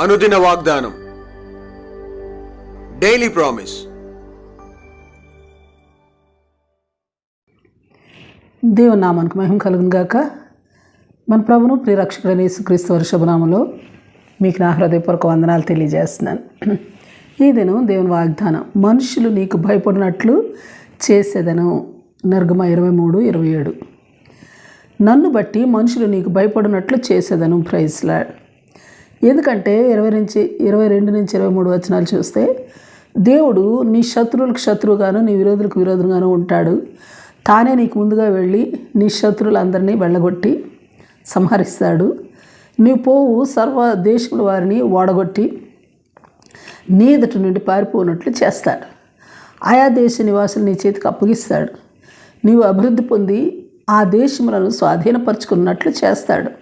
అనుదిన వాగ్దానం. Daily promise దేవుని నామానికి మహిమ కలుగును గాక. మన ప్రభును ప్రియరక్షకుడైన యేసుక్రీస్తు వర్షభనామంలో మీకు నా హృదయపూర్వక వందనాలు తెలియజేస్తున్నాను. ఈ దినం దేవుని వాగ్దానం మనుషులు నీకు భయపడినట్లు చేసేదను. నిర్గమ ఇరవై మూడు ఇరవై ఏడు. నన్ను బట్టి మనుషులు నీకు భయపడినట్లు చేసేదను ప్రైజ్లాడ్ ఎందుకంటే ఇరవై నుంచి ఇరవై రెండు నుంచి ఇరవై మూడు వచనాలు చూస్తే దేవుడు నీ శత్రువులకు శత్రువుగాను నీ విరోధులకు విరోధంగాను ఉంటాడు. తానే నీకు ముందుగా వెళ్ళి నీ శత్రువులందరినీ వెళ్ళగొట్టి సంహరిస్తాడు. నీ పోవు సర్వ దేశముల వారిని ఓడగొట్టి నీ ఎదుటి నుండి పారిపోనట్లు చేస్తాడు. ఆయా దేశ నివాసులు నీ చేతికి అప్పగిస్తాడు. నీవు అభివృద్ధి పొంది ఆ దేశములను స్వాధీనపరుచుకున్నట్లు చేస్తాడు.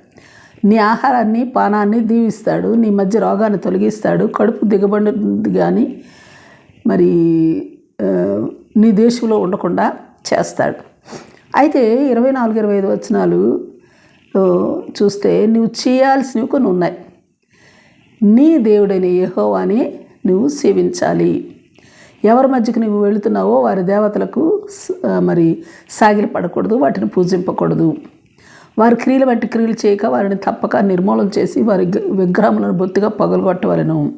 నీ ఆహారాన్ని పానాన్ని దీవిస్తాడు నీ మధ్య రోగాన్ని తొలగిస్తాడు కడుపు దిగబడి కానీ మరి నీ దేశంలో ఉండకుండా చేస్తాడు. అయితే ఇరవై నాలుగు ఇరవై ఐదు వచనాలు చూస్తే నువ్వు చేయాల్సినవి కొన్ని ఉన్నాయి. నీ దేవుడైన యహోవాని నువ్వు సేవించాలి. ఎవరి మధ్యకు నువ్వు వెళుతున్నావో వారి దేవతలకు మరి సాగిలి పడకూడదు వాటిని పూజింపకూడదు. వారి క్రియలు వంటి క్రియలు చేయక వారిని తప్పక నిర్మూలన చేసి వారి విగ్రహములను బొత్తిగా పగలగొట్టవలను.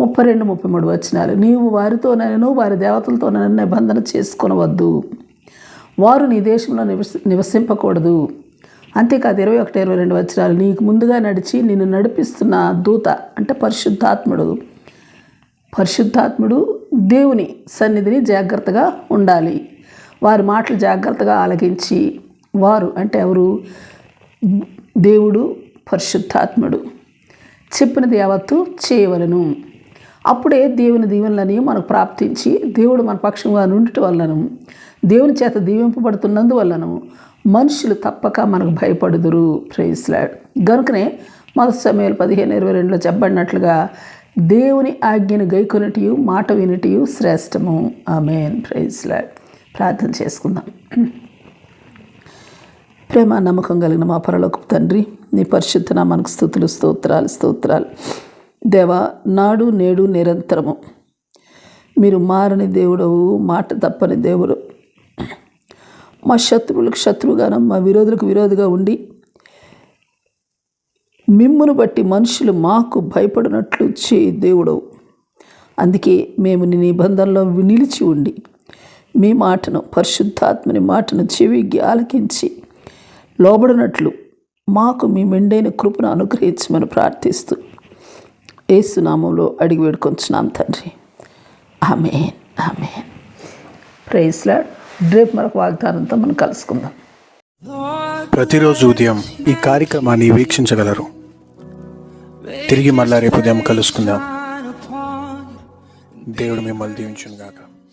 ముప్పై రెండు ముప్పై మూడు వచ్చినారు నీవు వారితోనైనా వారి దేవతలతోనైనా నిబంధన చేసుకొనవద్దు. వారు నీ దేశంలో నివసి నివసింపకూడదు. అంతేకాదు ఇరవై ఒకటి ఇరవై రెండు వచ్చినాలు నీకు ముందుగా నడిచి నిన్ను నడిపిస్తున్న దూత అంటే పరిశుద్ధాత్ముడు పరిశుద్ధాత్ముడు దేవుని సన్నిధిని జాగ్రత్తగా ఉండాలి. వారి మాటలు జాగ్రత్తగా ఆలకించి వారు అంటే ఎవరు? దేవుడు పరిశుద్ధాత్ముడు. చెప్పినది యావత్తు చేయవలను. అప్పుడే దేవుని దీవెనలని మనకు ప్రాప్తించి దేవుడు మన పక్షంగా నుండటం వలనను దేవుని చేత దీవింపబడుతున్నందువల్లను. మనుషులు తప్పక మనకు భయపడుదురు. ప్రేస్లాడ్ గనుకనే మొదటి సమయంలో పదిహేను ఇరవై రెండులో చెప్పబడినట్లుగా దేవుని ఆజ్ఞను గైకొనిటియు మాట వినిటియు శ్రేష్టము. ఆమెన్ ప్రైజ్లాడ్ ప్రార్థన చేసుకుందాం. ప్రేమ నమ్మకం కలిగిన మా పరలోక తండ్రి నీ పరిశుద్ధ నామానికి స్థుతులు స్తోత్రాలు స్తోత్రాలు. దేవా నాడు నేడు నిరంతరము. మీరు మారని దేవుడవు మాట తప్పని దేవుడు. మా శత్రువులకు శత్రువుగాను మా విరోధులకు విరోధిగా ఉండి మిమ్మును బట్టి మనుషులు మాకు భయపడినట్లు చే దేవుడవు. అందుకే మేము నీ నిబంధనలో నిలిచి ఉండి మీ మాటను పరిశుద్ధాత్మని మాటను చెవి ఆలకించి లోబడినట్లు మాకు మీ మెండైన కృపను అనుగ్రహించమని ప్రార్థిస్తూ ఏసునామంలో అడిగి వేడుకొంచున్నాం తండ్రి. ఆమెన్. ఆమెన్. ప్రైస్లా రేపు మరొక వాగ్దానంతో మనం కలుసుకుందాం. ప్రతిరోజు ఉదయం ఈ కార్యక్రమాన్ని వీక్షించగలరు. తిరిగి మళ్ళా రేపు ఉదయం కలుసుకుందాం. దేవుడు మిమ్మల్ని దీవించునుగాక.